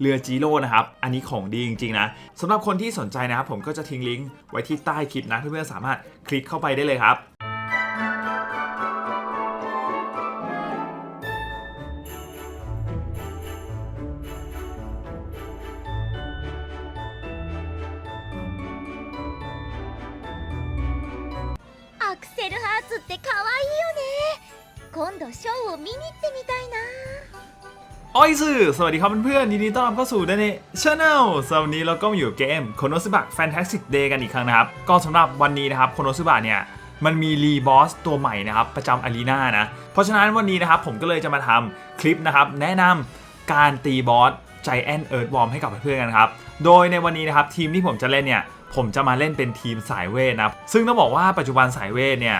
เรือจีโร่นะครับ อันนี้ของดีจริงๆนะสำหรับคนที่สนใจนะครับผมก็จะทิ้งลิงก์ไว้ที่ใต้คลิปนะเพื่อนๆสามารถคลิกเข้าไปได้เลยครับ อ้ยสื่อสวัสดีครับเพื่อนๆยินดีต้อนรับเข้าสู่เดนเน่ชาแนลสำหรับวันนี้เราก็มาอยู่เกมโคโนซึบะแฟนตาสติกเดย์กันอีกครั้งนะครับ ก็สำหรับวันนี้นะครับโคโนซึบะเนี่ยมันมีรีบอสตัวใหม่นะครับประจำอารีนานะ เพราะฉะนั้นวันนี้นะครับผมก็เลยจะมาทำคลิปนะครับแนะนำการตีบอสใจแอนเอิร์ธวอร์มให้กับเพื่อนๆกันครับ โดยในวันนี้นะครับทีมที่ผมจะเล่นเนี่ยผมจะมาเล่นเป็นทีมสายเวทนะซึ่งต้องบอกว่าปัจจุบันสายเวทเนี่ย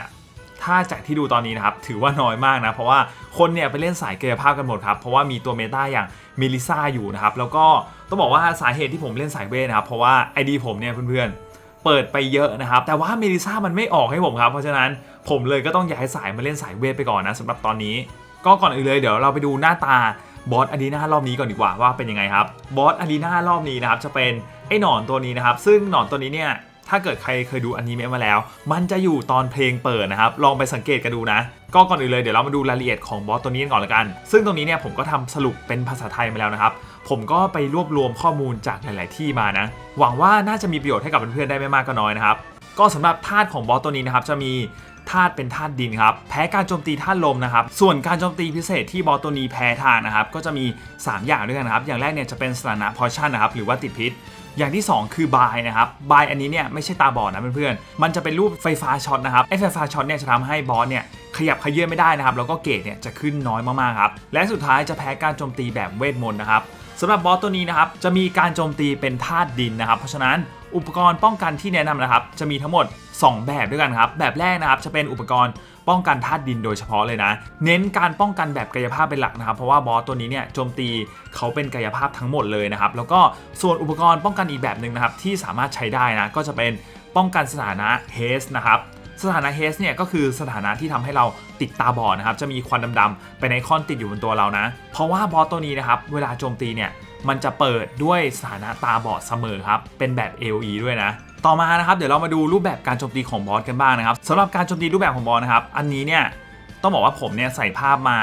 ถ้าจากที่ดูตอนนี้นะครับ ถือว่าน้อยมากนะ เพราะว่าคนเนี่ยไปเล่นสายกายภาพกันหมดครับ เพราะว่ามีตัวเมตาอย่างเมลิซาอยู่นะครับ แล้วก็ต้องบอกว่าสาเหตุที่ผมเล่นสายเวทนะครับ เพราะว่า ID ผมเนี่ยเพื่อนๆ เปิดไปเยอะนะครับ แต่ว่าเมลิซามันไม่ออกให้ผมครับ เพราะฉะนั้นผมเลยก็ต้องย้ายสายมาเล่นสายเวทไปก่อนนะสำหรับตอนนี้ ก็ก่อนอื่นเลยเดี๋ยวเราไปดูหน้าตาบอสอารีนารอบนี้ก่อนดีกว่าว่าเป็นยังไงครับ บอสอารีนารอบนี้นะครับจะเป็นไอ้หนอนตัวนี้นะครับ ซึ่งหนอนตัวนี้เนี่ย ถ้าเกิดใครเคยดูอนิเมะมาแล้ว มันจะอยู่ตอนเพลงเปิดนะครับ ลองไปสังเกตกันดูนะ ก็ก่อนอื่นเลยเดี๋ยวเรามาดูรายละเอียดของบอสตัวนี้กันก่อนละกัน ซึ่งตรงนี้เนี่ยผมก็ทำสรุปเป็นภาษาไทยมาแล้วนะครับ ผมก็ไปรวบรวมข้อมูลจากหลาย ๆ ที่มานะ หวังว่าน่าจะมีประโยชน์ให้กับเพื่อนๆได้ไม่มากก็น้อยนะครับ ก็สำหรับธาตุของบอสตัวนี้นะครับจะมีธาตุเป็นธาตุดินครับ แพ้การโจมตีธาตุลมนะครับ ส่วนการโจมตีพิเศษที่บอสตัวนี้แพ้ทางนะครับ ก็จะมี 3 อย่างด้วยกันนะครับ อย่างแรกเนี่ยจะเป็นสถานะพอชั่นนะครับ หรือว่าติดพิษ อย่างที่ 2 คือบายนะครับบายอันนี้เนี่ยไม่ใช่ตาบอดนะเพื่อนๆมันจะเป็นรูปไฟฟ้าช็อตนะครับไอ้ไฟฟ้าช็อตเนี่ยจะทำให้บอสเนี่ยขยับขยื่นไม่ได้นะครับแล้วก็เกรดเนี่ยจะขึ้นน้อยมากๆครับและสุดท้ายจะแพ้การโจมตีแบบเวทมนต์นะครับสำหรับบอสตัวนี้นะครับจะมีการโจมตีเป็นธาตุดินนะครับ เพราะฉะนั้น อุปกรณ์ป้องกันที่แนะนำนะครับ จะมีทั้งหมด 2 แบบด้วยกันครับ แบบแรกนะครับจะเป็นอุปกรณ์ป้องกันธาตุดินโดยเฉพาะเลยนะ เน้นการป้องกันแบบกายภาพเป็นหลักนะครับ เพราะว่าบอสตัวนี้เนี่ยโจมตีเขาเป็นกายภาพทั้งหมดเลยนะครับ แล้วก็ส่วนอุปกรณ์ป้องกันอีกแบบหนึ่งนะครับ ที่สามารถใช้ได้นะ ก็จะเป็นป้องกันสถานะเฮสนะครับสถานะเฮสเนี่ยก็คือสถานะที่ทำให้เราติดตาบอดนะครับ จะมีควันดำๆเป็นไอคอนติดอยู่บนตัวเรานะ เพราะว่าบอสตัวนี้นะครับ เวลาโจมตีเนี่ย มันจะเปิดด้วยสถานะตาบอดเสมอครับ เป็นแบบ AOE ด้วยนะ ต่อมานะครับเดี๋ยวเรามาดูรูปแบบการโจมตีของบอสกันบ้างนะครับสำหรับการโจมตีรูปแบบของบอสนะครับ อันนี้เนี่ยต้องบอกว่าผมเนี่ยใส่ภาพมา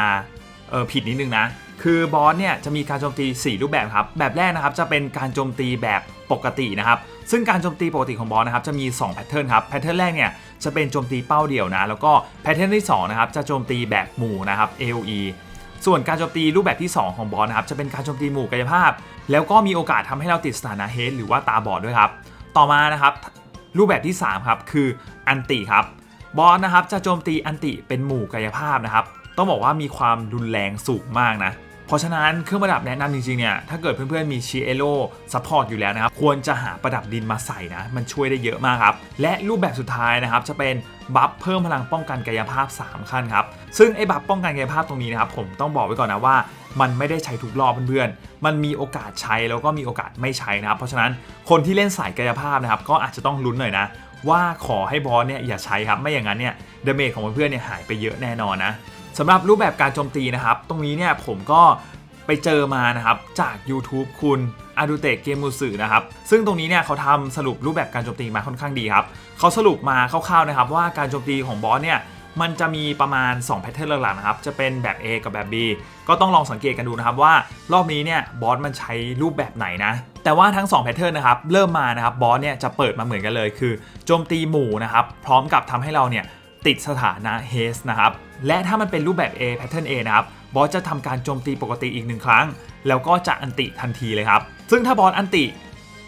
เออผิดนิดนึงนะ คือบอสเนี่ยจะมีการโจมตี 4 รูปแบบครับ แบบแรกนะครับจะเป็นการโจมตีแบบปกตินะครับ ซึ่งการโจมตีปกติของบอสนะครับจะมี2แพทเทิร์นครับ แพทเทิร์นแรกเนี่ยจะเป็นโจมตีเป้าเดี่ยวนะ แล้วก็แพทเทิร์นที่2นะครับจะโจมตีแบบหมู่นะครับ AOE ส่วนการโจมตีรูปแบบที่ 2 ของบอสนะครับจะเป็นการโจมตีหมู่กายภาพ แล้วก็มีโอกาสทำให้เราติดสถานะเฮดหรือว่าตาบอดด้วยครับ ต่อมานะครับรูปแบบที่3ครับคืออันติครับบอสนะครับจะโจมตีอันติเป็นหมู่กายภาพนะครับต้องบอกว่ามีความรุนแรงสูงมากนะ ราะฉะนั้นเครื่องประดับแนะนำจริงๆเนี่ยถ้าเกิดเพื่อนๆมีชีเอโ o ซัพพอร์ตอยู่แล้วนะครับควรจะหาประดับดินมาใส่นะมันช่วยได้เยอะมากครับและรูปแบบสุดท้ายนะครับจะเป็นบัฟเพิ่มพลังป้องกันกายภาพ 3 ขั้นครับซึ่งไอ้บัฟป้องกันกายภาพตรงนี้นะครับผมต้องบอกไว้ก่อนนะว่ามันไม่ได้ใช้ทุกรอบเพื่อนๆ มันมีโอกาสใช้แล้วก็มีโอกาสไม่ใช้นะครับ เพราะฉะนั้นคนที่เล่นสายกายภาพนะครับก็อาจจะต้องลุ้นหน่อยนะว่าขอให้บอสเนี่ยอย่าใช้ครับ ไม่อย่างนั้นเนี่ยดาเมจของเพื่อนๆเนี่ยหายไปเยอะแน่นอนนะ สำหรับรูปแบบการโจมตีนะครับ ตรงนี้เนี่ยผมก็ไปเจอมานะครับ จาก YouTube คุณอาดูเตะเกมมูสึนะครับ ซึ่งตรงนี้เนี่ยเขาทำสรุปรูปแบบการโจมตีมาค่อนข้างดีครับเขาสรุปมาคร่าวๆนะครับ ว่าการโจมตีของบอสเนี่ยมันจะมีประมาณ2แพทเทิร์นหลักๆนะครับ จะเป็นแบบ A กับแบบ B ก็ต้องลองสังเกตกันดูนะครับว่ารอบนี้เนี่ยบอสมันใช้รูปแบบไหนนะ แต่ว่าทั้ง2แพทเทิร์นนะครับ เริ่มมานะครับบอสเนี่ยจะเปิดมาเหมือนกันเลย คือโจมตีหมู่นะครับ พร้อมกับทำให้เราเนี่ย ติดสถานะเฮสนะครับ และถ้ามันเป็นรูปแบบ A แพทเทิร์น A นะครับ บอสจะทำการโจมตีปกติอีกหนึ่งครั้ง แล้วก็จะอันติทันทีเลยครับ ซึ่งถ้าบอสอันติ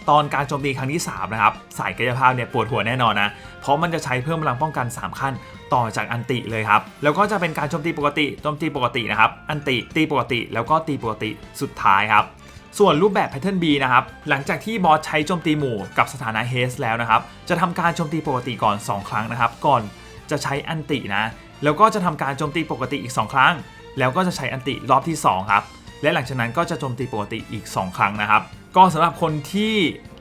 ตอนการโจมตีครั้งที่ 3 นะครับ สายกายภาพเนี่ยปวดหัวแน่นอนนะ เพราะมันจะใช้เพิ่มพลังป้องกัน 3 ขั้นต่อจากอันติเลยครับ แล้วก็จะเป็นการโจมตีปกติ โจมตีปกตินะครับ อันติ ตีปกติ แล้วก็ตีปกติสุดท้ายครับ ส่วนรูปแบบแพทเทิร์น B นะครับ หลังจากที่บอสใช้โจมตีหมู่กับสถานะเฮสแล้วนะครับ จะทำการโจมตีปกติก่อน 2 ครั้งนะครับ ก่อน จะใช้อันตินะ แล้วก็จะทำการโจมตีปกติอีก 2 ครั้ง แล้วก็จะใช้อันติรอบที่ 2 ครับ และหลังจากนั้นก็จะโจมตีปกติอีก 2 ครั้งนะครับ ก็สำหรับคนที่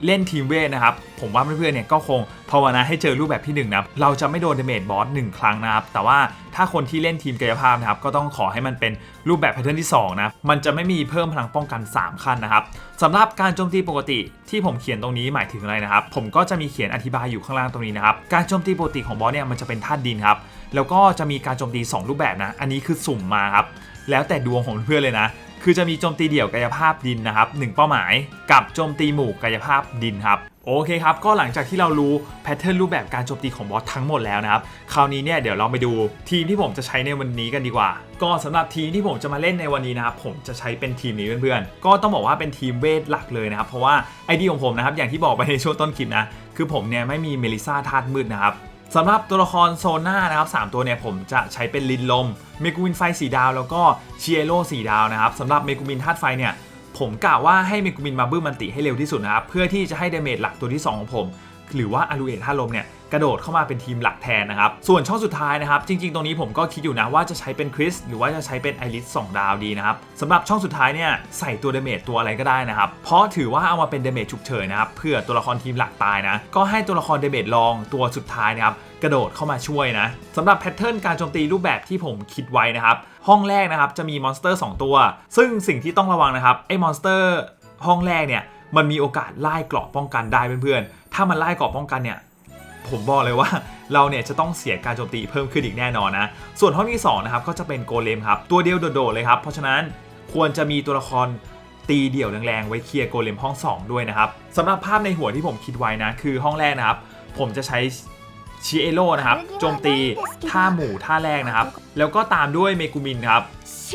เล่นทีมเวทนะครับ ผมว่าเพื่อนๆเนี่ยก็คงภาวนาให้เจอรูปแบบที่1นะเราจะไม่โดนเดเมจบอสหนึ่งครั้งนะครับ แต่ว่าถ้าคนที่เล่นทีมกายภาพนะครับ ก็ต้องขอให้มันเป็นรูปแบบแพทเทิร์นที่2นะมันจะไม่มีเพิ่มพลังป้องกัน 3 ขั้นนะครับสำหรับการโจมตีปกติที่ผมเขียนตรงนี้หมายถึงอะไรนะครับ ผมก็จะมีเขียนอธิบายอยู่ข้างล่างตรงนี้นะครับการโจมตีปกติของบอสเนี่ยมันจะเป็นธาตุดินครับแล้วก็จะมีการโจมตี 2 รูปแบบนะ อันนี้คือสุ่มมาครับ แล้วแต่ดวงของเพื่อนเลยนะ คือจะมีโจมตีเดี่ยวกายภาพดินนะครับหนึ่งเป้าหมายกับโจมตีหมู่กายภาพดินครับโอเคครับ ก็หลังจากที่เรารู้แพทเทิร์นรูปแบบการโจมตีของบอสทั้งหมดแล้วนะครับ คราวนี้เนี่ยเดี๋ยวเราไปดูทีมที่ผมจะใช้ในวันนี้กันดีกว่า ก็สำหรับทีมที่ผมจะมาเล่นในวันนี้นะครับผมจะใช้เป็นทีมนี้เพื่อนๆ ก็ต้องบอกว่าเป็นทีมเวทหลักเลยนะครับ เพราะว่าไอเดียของผมนะครับอย่างที่บอกไปในช่วงต้นคลิปนะ คือผมเนี่ยไม่มีเมลิซาธาตุมืดนะครับ สำหรับตัวละครโซน่านะครับ3ตัวเนี่ยผมจะใช้เป็นลินลม เมกูมินไฟ4ดาว แล้วก็เชียโร่4ดาวนะครับสำหรับเมกูมินธาตุไฟเนี่ยผมกะว่าให้เมกูมินมาบื้มมันติให้เร็วที่สุดนะครับเพื่อที่จะให้เดเมจหลักตัวที่ 2 ของผม หรือว่าอารูเอธาตุลมเนี่ย กระโดดเข้ามาเป็นทีมหลักแทนนะครับ ส่วนช่องสุดท้ายนะครับ จริง ๆ ตรงนี้ผมก็คิดอยู่นะว่าจะใช้เป็นคริสหรือว่าจะใช้เป็นไอริส2ดาวดีนะครับสำหรับช่องสุดท้ายเนี่ยใส่ตัวเดเมจตัวอะไรก็ได้นะครับ เพราะถือว่าเอามาเป็นเดเมจฉุกเฉินนะครับเพื่อตัวละครทีมหลักตายนะ ก็ให้ตัวละครเดเมจรองตัวสุดท้ายนะครับกระโดดเข้ามาช่วยนะสำหรับแพทเทิร์นการโจมตีรูปแบบที่ผมคิดไว้นะครับ ห้องแรกนะครับจะมีมอนสเตอร์ 2 ตัว ซึ่งสิ่งที่ต้องระวังนะครับไอ้มอนสเตอร์ห้องแรกเนี่ยมันมีโอกาสไล่เกราะป้องกันได้เพื่อนๆ ถ้ามันไล่เกราะป้องกันเนี่ย ผมบอกเลยว่าเราเนี่ยจะต้องเสียการโจมตีเพิ่มขึ้นอีกแน่นอนนะ ส่วนห้องที่2นะครับก็จะเป็นโกเลมครับตัวเดียวโดดๆเลยครับ เพราะฉะนั้นควรจะมีตัวละครตีเดี่ยวแรงๆไว้เคลียร์โกเลมห้อง 2 ด้วยนะครับสำหรับภาพในหัวที่ผมคิดไว้นะ คือห้องแรกนะครับ ผมจะใช้ชิเอโร่นะครับโจมตีท่าหมู่ท่าแรกนะครับ แล้วก็ตามด้วยเมกุมินครับ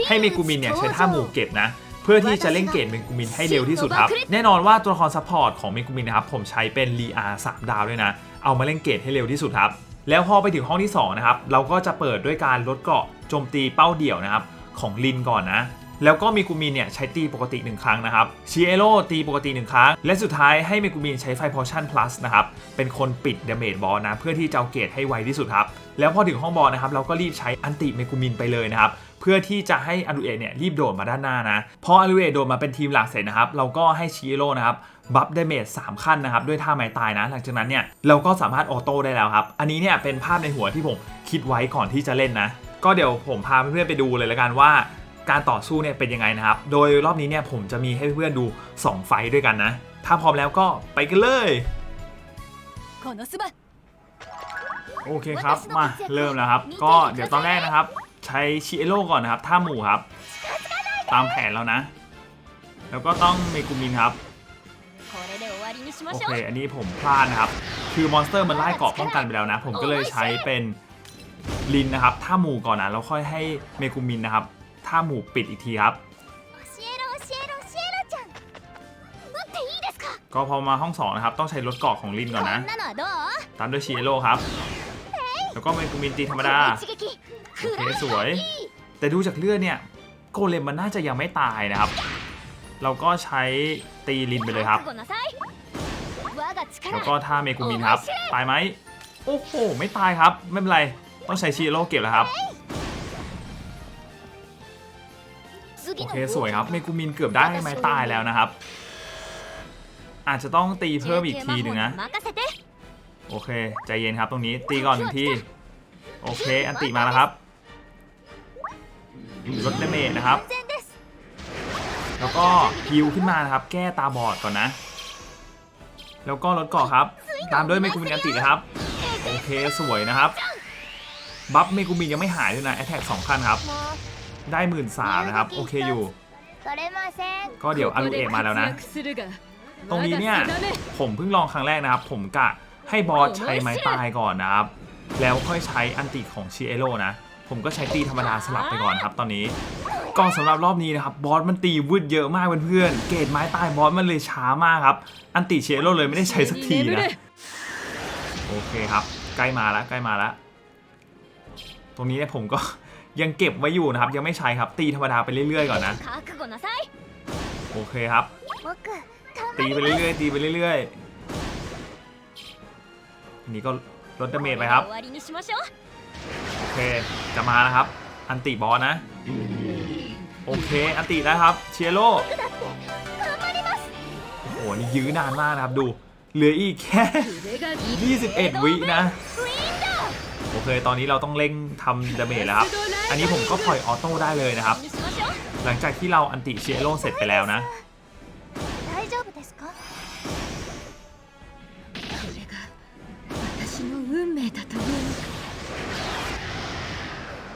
ให้เมกุมินเนี่ยใช้ท่าหมู่เก็บนะ เพื่อที่จะเล่นเกตเมกุมินให้เร็วที่สุดครับ แน่นอนว่าตัวละครซัพพอร์ตของเมกุมินนะครับผมใช้เป็นลีอาสามดาวด้วยนะ เอามาเล่นเกตให้เร็วที่สุดครับ แล้วพอไปถึงห้องที่2นะครับเราก็จะเปิดด้วยการลดเกาะโจมตีเป้าเดี่ยวนะครับของลินก่อนนะแล้วก็เมกุมินเนี่ยใช้ตีปกติ 1 ครั้งนะครับชิเอโร่ตีปกติ 1 ครั้ง และสุดท้ายให้เมกุมินใช้ไฟพอชั่น plus นะครับ เป็นคนปิดเดเมจบอลนะ เพื่อที่จะเอาเกตให้ไวที่สุดครับ แล้วพอถึงห้องบอลนะครับ เราก็รีบใช้อันติเมกุมินไปเลยนะครับ เพื่อที่จะให้อารูเอเนี่ยรีบโดดมาด้านหน้านะ พออารูเอโดดมาเป็นทีมหลักเสร็จนะครับ เราก็ให้ชิเอโร่นะครับ บัฟเดเมจสามขั้นนะครับด้วยท่าไม้ตายนะ หลังจากนั้นเนี่ยเราก็สามารถออโต้ได้แล้วครับ อันนี้เนี่ยเป็นภาพในหัวที่ผมคิดไว้ก่อนที่จะเล่นนะ ก็เดี๋ยวผมพาเพื่อนๆไปดูเลยละกันว่า การต่อสู้เนี่ยเป็นยังไงนะครับ โดยรอบนี้เนี่ยผมจะมีให้เพื่อนๆดู 2 ไฟด้วยกันนะ ถ้าพร้อมแล้วก็ไปกันเลยโอเคครับมาเริ่มแล้วครับ ก็เดี๋ยวตอนแรกนะครับ ใช้ชิเอโร่ก่อนนะครับท่าหมู่ครับ ตามแผนแล้วนะ แล้วก็ต้องเมกุมินครับ โอเค อันนี้ผมพลาดนะครับ คือมอนสเตอร์มันไล่เกาะป้องกันไปแล้วนะ ผมก็เลยใช้เป็นลินนะครับท่าหมู่ก่อนนะแล้วค่อยให้เมกุมินนะครับท่าหมู่ปิดอีกทีครับ ก็พอมาห้องสองนะครับ ต้องใช้รถเกาะของลินก่อนนะ ตามด้วยชิเอโร่ครับ แล้วก็เมกุมินตีธรรมดา โอเค สวย แต่ดูจากเลือดเนี่ย โกเลมมันน่าจะยังไม่ตายนะครับ เราก็ใช้ตีลินไปเลยครับ แล้วก็ถ้าเมกุมินครับ ตายไหมโอ้โหไม่ตายครับ ไม่เป็นไร ต้องใช้ชีโร่เก็บแล้วครับ โอเคสวยครับ เมกุมินเกือบได้ไหมตายแล้วนะครับ อาจจะต้องตีเพิ่มอีกทีหนึ่งนะ โอเค ใจเย็นครับตรงนี้ตีก่อนหนึ่งที โอเค อันติมาแล้วครับลดเดเมจนะครับ แล้วก็ฮิวขึ้นมานะครับ แก้ตาบอดก่อนนะ แล้วก็รถเกาะครับ ตามด้วยเมกุมินอันตินะครับ โอเคสวยนะครับ บัฟเมกุมินยังไม่หายด้วยนะแอตแทกสองขั้นครับ ได้หมื่นสามนะครับ โอเคอยู่ ก็เดี๋ยวอารูเอะมาแล้วนะ ตรงนี้เนี่ย ผมเพิ่งลองครั้งแรกนะครับ ผมกะให้บอสใช้ไม้ตายก่อนนะครับ แล้วค่อยใช้อันติของชิเอโร่นะ ผมก็ใช้ตีธรรมดาสลับไปก่อนครับตอนนี้ ก็สำหรับรอบนี้นะครับบอสมันตีวืดเยอะมากเพื่อนเกตไม้ตายบอสมันเลยช้ามากครับ อันติเชโรเลยไม่ได้ใช้สักทีนะโอเคครับ ใกล้มาแล้วใกล้มาแล้วตรงนี้เนี่ยผมก็ยังเก็บไว้อยู่นะครับ ยังไม่ใช้ครับ ตีธรรมดาไปเรื่อยๆก่อนนะโอเคครับ ตีไปเรื่อยๆตีไปเรื่อยๆอันนี้ก็ลดดาเมจไปครับโอเคจะมานะครับ อันติบอสนะ โอเคอันตินะครับ เชียโร่โอ้โห นี่ยื้อนานมากนะครับดู เหลืออีกแค่ 21 วินะ โอเค ตอนนี้เราต้องเร่งทำดาเมจแล้วครับ อันนี้ผมก็ปล่อยออโต้ได้เลยนะครับ หลังจากที่เราอันติเชียโร่เสร็จไปแล้วนะ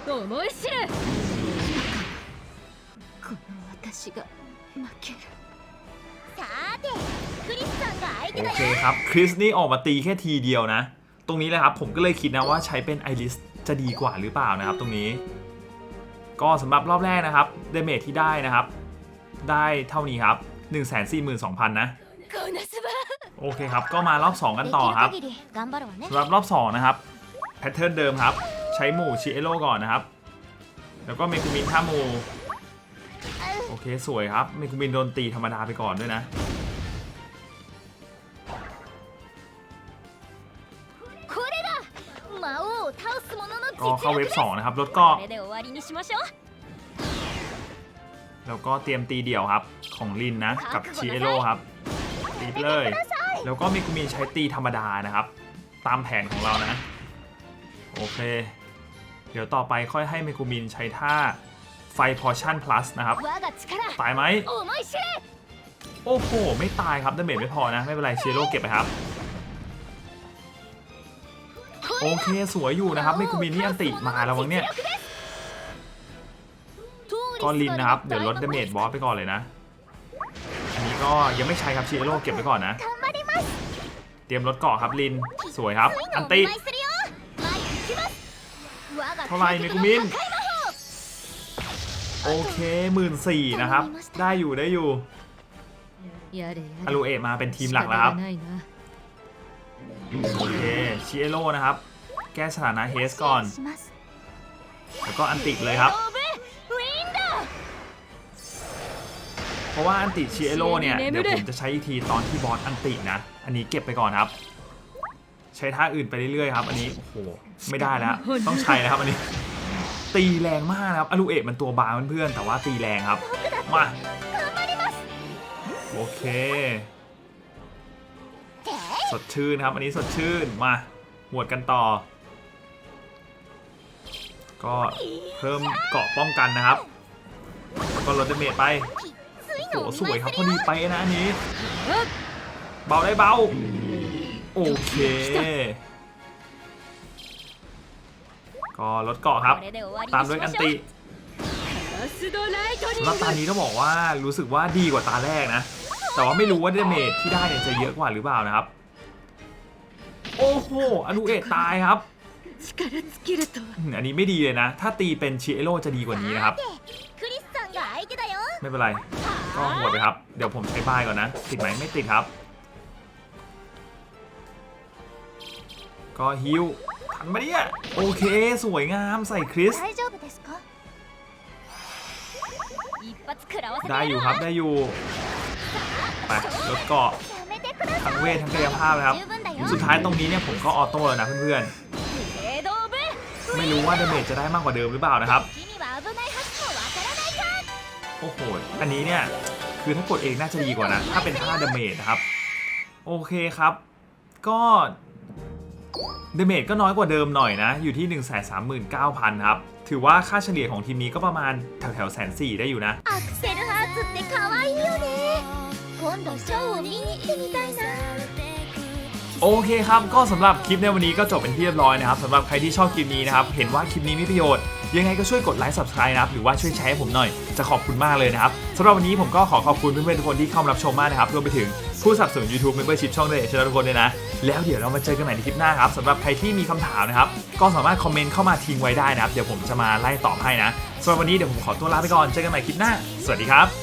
โอ้โห 私が負けるさーてクリスさんが相 โอ 手だ เค よ ครับ คริสนี่ออกมาตีแค่ทีเดียวนะ ตรงนี้แหละครับ ผมก็เลยคิดนะว่าใช้เป็นไอริสจะดีกว่าหรือเปล่านะครับ ตรงนี้ ก็สำหรับรอบแรกนะครับเดเมจที่ได้นะครับ ได้เท่านี้ครับ 142,000 นะ こなすば โอเคครับ ก็มารอบ 2 กันต่อครับ できる限り頑張るわね สำหรับรอบ 2 นะครับ แพทเทิร์นเดิมครับ ใช้หมู่ชิเอโร่ก่อนนะครับ แล้วก็เมกุมินท่าหมู่โ โอเคสวยครับเมคุมินโดนตีธรรมดาไปก่อนด้วยนะ ก็เข้าเว็บสองนะครับรถก็แล้วก็เตรียมตีเดี่ยวครับของลินนะ กับชิเอโร่ครับตีเลย แล้วก็มีคุมีใช้ตีธรรมดานะครับ ตามแผนของเรานะ โอเค เดี๋ยวต่อไปค่อยให้เมคุมินใช้ท่า ไฟพอชั่นพลัสนะครับ ตายไหม โอ้โห ไม่ตายครับดาเมจไม่พอนะ ไม่เป็นไรเชโร่เก็บไปครับ โอเค สวยอยู่นะครับไมคุมินนี่อันติมาแล้ววังเนี่ยก็ลินนะครับ เดี๋ยวลดดาเมจบอสไปก่อนเลยนะ อันนี้ก็ยังไม่ใช่ครับเชโร่เก็บไปก่อนนะ เตรียมลดเกาะครับลิน สวยครับ อันติเท่าไรไมคุมิน โอเคหมื่นสี่นะครับ ได้อยู่ได้อยู่ฮารูเอะมาเป็นทีมหลักแล้วครับโอเคชิเอโร่นะครับ แก้สถานะเฮสก่อน แล้วก็อันติเลยครับ เพราะว่าอันติชิเอโร่เนี่ย เดี๋ยวผมจะใช้อีกทีตอนที่บอสอันตินะ อันนี้เก็บไปก่อนครับ ใช้ท่าอื่นไปเรื่อยๆครับ อันนี้โอ้โหไม่ได้แล้ว ต้องใช้นะครับอันนี้ ตีแรงมากนะครับอลูเอะมันตัวบางเพื่อนๆแต่ว่าตีแรงครับ มาโอเค สดชื่นครับ อันนี้สดชื่นมาหวดกันต่อ ก็เพิ่มเกาะป้องกันนะครับแล้วก็ลดเดเมจไปโหสวยครับพอดีไปนะอันนี้ เบาได้เบา โอเค ก็รถเกาะครับ ตามด้วยอันติสำหรับตานี้ต้องบอกว่ารู้สึกว่าดีกว่าตาแรกนะ แต่ว่าไม่รู้ว่าดาเมจที่ได้เนี่ยจะเยอะกว่าหรือเปล่านะครับ โอ้โหอนุเอะตายครับ อันนี้ไม่ดีเลยนะ ถ้าตีเป็นชิเอโรจะดีกว่านี้นะครับ ไม่เป็นไร ก็หมดไปครับ เดี๋ยวผมใช้ป้ายก่อนนะ ติดไหมไม่ติดครับ ก็ฮิว นมาเนี่ยโอเค สวยงามใส่คริส ได้อยู่ครับได้อยู่ไปลดเกาะทั้งเวททั้งกายภาพนะครับ สุดท้ายตรงนี้เนี่ยผมก็ออโต้แล้วนะเพื่อนๆ ไม่รู้ว่าเดเมจจะได้มากกว่าเดิมหรือเปล่านะครับ โอ้โห อันนี้เนี่ย คือถ้ากดเองน่าจะดีกว่านะ ถ้าเป็นท่าดเมจนะครับ โอเคครับ ก็ ดาเมจก็น้อยกว่าเดิมหน่อยนะ อยู่ที่ 1 3 9 0 0 0 ครับ ถือว่าค่าเฉลี่ยของทีมนี้ก็ประมาณแถวแถวแสนสี่ได้อยู่นะ アクセルハーツって可愛いよね今度ショーを見に行ってみたいな โอเคครับ ก็สำหรับคลิปในวันนี้ก็จบเป็นที่เรียบร้อยนะครับสำหรับใครที่ชอบคลิปนี้นะครับ เห็นว่าคลิปนี้มีประโยชน์ ยังไงก็ช่วยกดไลค์ subscribe นะครับหรือว่าช่วยแชร์ให้ผมหน่อยจะขอบคุณมากเลยนะครับสำหรับวันนี้ผมก็ขอขอบคุณเพื่อนๆทุกคนที่เข้ามารับชมมากนะครับรวมไปถึงผู้สนับสนุน YouTube Membership ช่องเดชชทุกคนเลยนะ แล้วเดี๋ยวเรามาเจอกันใหม่ในคลิปหน้าครับสำหรับใครที่มีคำถามนะครับก็สามารถคอมเมนต์เข้ามาทิ้งไว้ได้นะครับเดี๋ยวผมจะมาไล่ตอบให้นะสำหรับวันนี้เดี๋ยวผมขอตัวลาไปก่อนเจอกันใหม่คลิปหน้า สวัสดีครับ